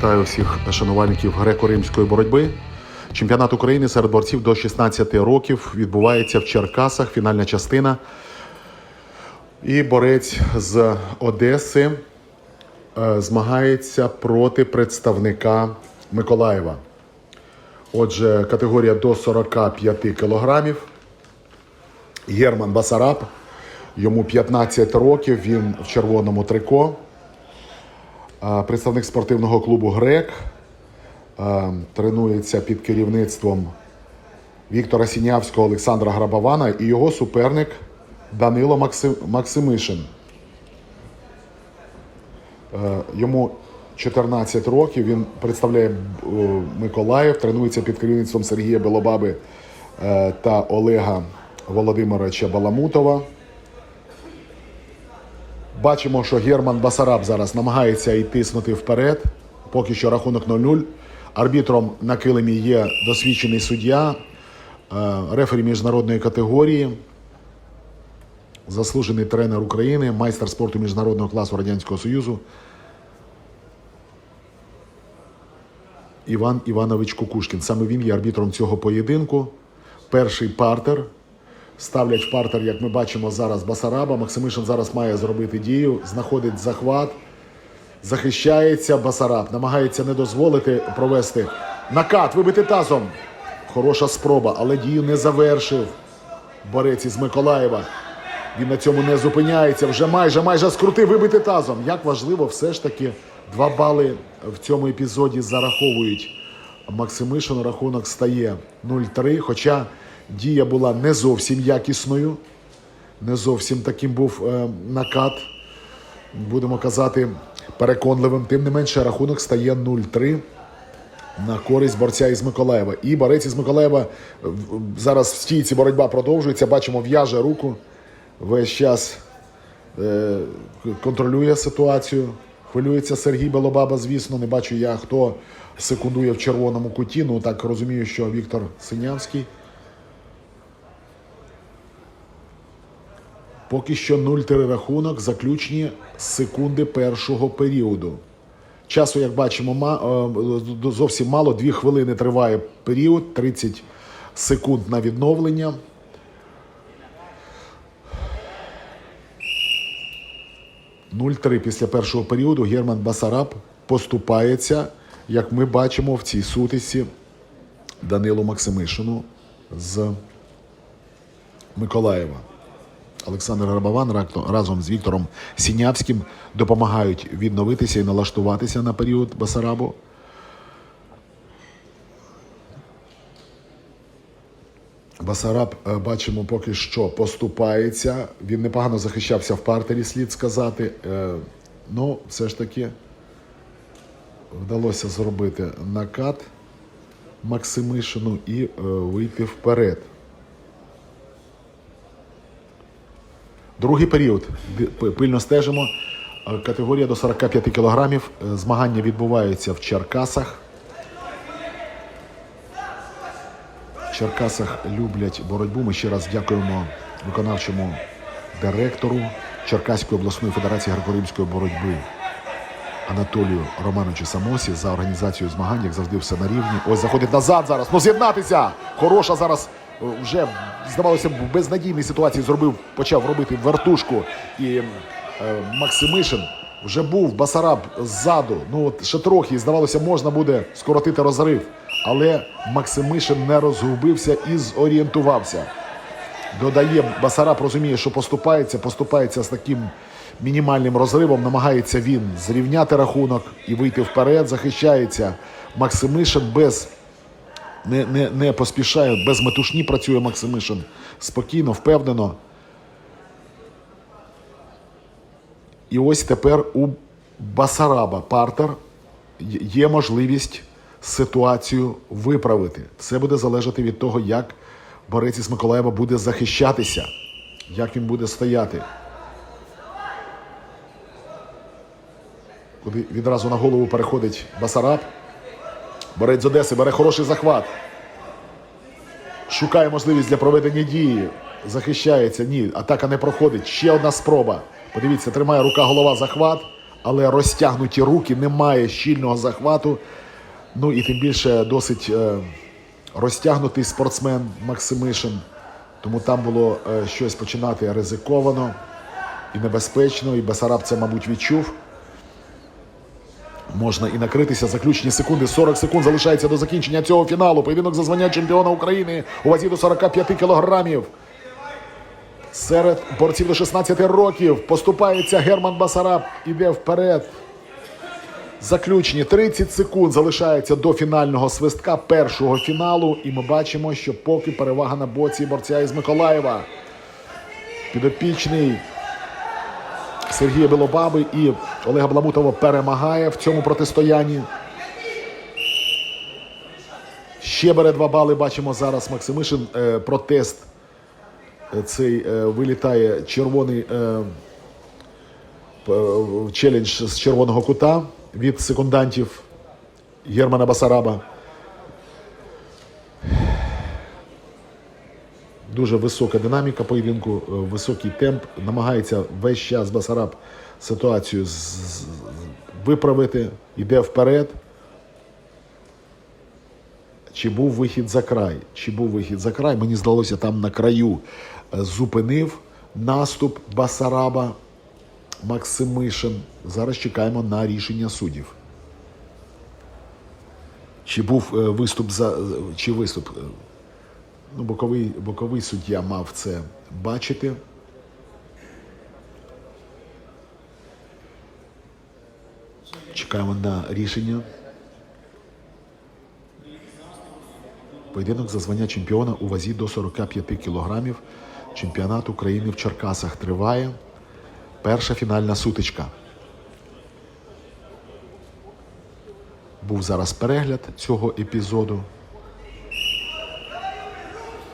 Вітаю всіх шанувальників греко-римської боротьби. Чемпіонат України серед борців до 16 років відбувається в Черкасах. Фінальна частина. І борець з Одеси е, змагається проти представника Миколаєва. Отже, категорія до 45 кілограмів. Герман Басараб. Йому 15 років. Він в червоному трико. Представник спортивного клубу Грек тренується під керівництвом Віктора Сінявського, Олександра Грабована і його суперник Данило Максим... Максимишин. Е, Йому 14 років. Він представляє е, Миколаїв, тренується під керівництвом Сергія Белобаби е, та Олега Володимировича Баламутова. Бачимо, що Герман Басараб зараз намагається і тиснути вперед. Поки що рахунок 0-0. Арбітром на килимі є досвідчений суддя, е, рефері міжнародної категорії, заслужений тренер України, майстер спорту міжнародного класу Радянського Союзу. Іван Іванович Кукушкін. Саме він є арбітром цього поєдинку. Перший партер. Ставлять в партер, як ми бачимо зараз, Басараба. Максимишин зараз має зробити дію, знаходить захват, захищається Басараб, намагається не дозволити провести накат, вибити тазом. Хороша спроба, але дію не завершив. Борець із Миколаєва. Він на цьому не зупиняється. Вже майже майже скрутив вибити тазом. Як важливо, все ж таки два бали в цьому епізоді зараховують. Максимишину рахунок стає 0-3. Хоча дія була не зовсім якісною, не зовсім таким був е, накат, будемо казати, переконливим. Тим не менше, рахунок стає 0-3 на користь борця із Миколаєва. І борець із Миколаєва в- зараз в стійці боротьба продовжується. Бачимо, в'яже руку весь час е, контролює ситуацію. Хвилюється Сергій Белобаба, звісно. Не бачу я, хто секундує в червоному куті. Ну так розумію, що Віктор Синявський. Поки що 0-3 рахунок, заключні секунди першого періоду. Часу, як бачимо, е, зовсім мало. Дві хвилини триває період, 30 секунд на відновлення. – 0-3 після першого періоду Герман Басараб поступається, як ми бачимо в цій сутисі Данилу Максимишину з Миколаєва. Олександр Грабован разом з Віктором Сінявським допомагають відновитися і налаштуватися на період Басарабу. Басараб, е, бачимо, поки що поступається. Він непогано захищався в партері, слід сказати. Е, Ну, все ж таки вдалося зробити накат Максимишину і е, вийти вперед. Другий період. Пильно стежимо. Е, Категорія до 45 кілограмів. Е, Змагання відбуваються в Черкасах. В Черкасах люблять боротьбу. Ми ще раз дякуємо виконавчому директору Черкаської обласної федерації греко-римської боротьби Анатолію Романовичу Самосі за організацію змагань, як завжди, все на рівні. Ось заходить назад зараз. Ну з'єднатися! Хороша зараз вже здавалося в безнадійній ситуації зробив, почав робити вертушку. І е, Максимишин вже був Басараб ззаду. Ну от ще трохи, здавалося, можна буде скоротити розрив. Але Максимишин не розгубився і зорієнтувався. Додає, Басараб розуміє, що поступається, поступається з таким мінімальним розривом, намагається він зрівняти рахунок і вийти вперед, захищається Максимишин без не, не, не поспішає, без метушні працює Максимишин спокійно, впевнено. І ось тепер у Басараба партер є- можливість ситуацію виправити. Все буде залежати від того, як борець із Миколаєва буде захищатися, як він буде стояти. Куди відразу на голову переходить Басараб. Борець з Одеси бере хороший захват. Шукає можливість для проведення дії. Захищається. Ні, атака не проходить. Ще одна спроба. Подивіться, тримає рука голова захват. але розтягнуті руки, немає щільного захвату. Ну і тим більше досить е, розтягнутий спортсмен Максимишин. Тому там було е, щось починати ризиковано і небезпечно, і Басараб це, мабуть, відчув. Можна і накритися. Заключні секунди. 40 секунд залишається до закінчення цього фіналу. Поєдинок за звання чемпіона України у вазі до 45 кілограмів. Серед борців до 16 років поступається Герман Басараб. Іде вперед. Заключні 30 секунд залишається до фінального свистка першого фіналу. І ми бачимо, що поки перевага на боці борця із Миколаєва. Підопічний Сергія Білобаби і Олега Бламутова перемагає в цьому протистоянні. Ще бере два бали. Бачимо зараз Максимишин. Е, протест е, цей е, вилітає червоний челендж з червоного кута від секундантів Германа Басараба. Дуже висока динаміка поєдинку, е, високий темп. Намагається весь час Басараб ситуацію виправити, йде вперед. Чи був вихід за край? Чи був вихід за край? Мені здалося, там на краю е, зупинив наступ Басараба Максимишин. Зараз чекаємо на рішення суддів. Чи був е, виступ за чи виступ? Ну, боковий, боковий суддя мав це бачити. Чекаємо на рішення. Поєдинок за звання чемпіона у вазі до 45 кілограмів. Чемпіонат України в Черкасах триває. Перша фінальна сутичка. Був зараз перегляд цього епізоду.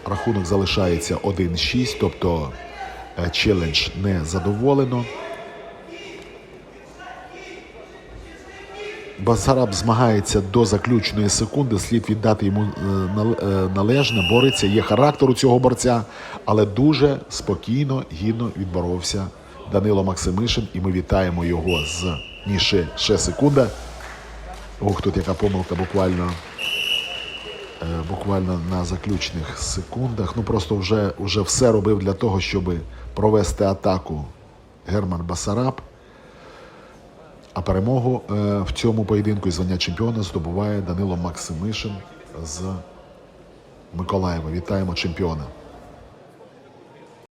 Рахунок залишається 1-6, тобто е, челендж не задоволено. Басараб змагається до заключної секунди, слід віддати йому е, е, належне, бореться, є характер у цього борця, але дуже спокійно, гідно відборовся Данило Максимишин, і ми вітаємо його з ні ще, секунда. Ох, тут яка помилка буквально буквально на заключних секундах. Ну просто вже, вже все робив для того, щоб провести атаку Герман Басараб. А перемогу е, в цьому поєдинку і звання чемпіона здобуває Данило Максимишин з Миколаєва. Вітаємо чемпіона.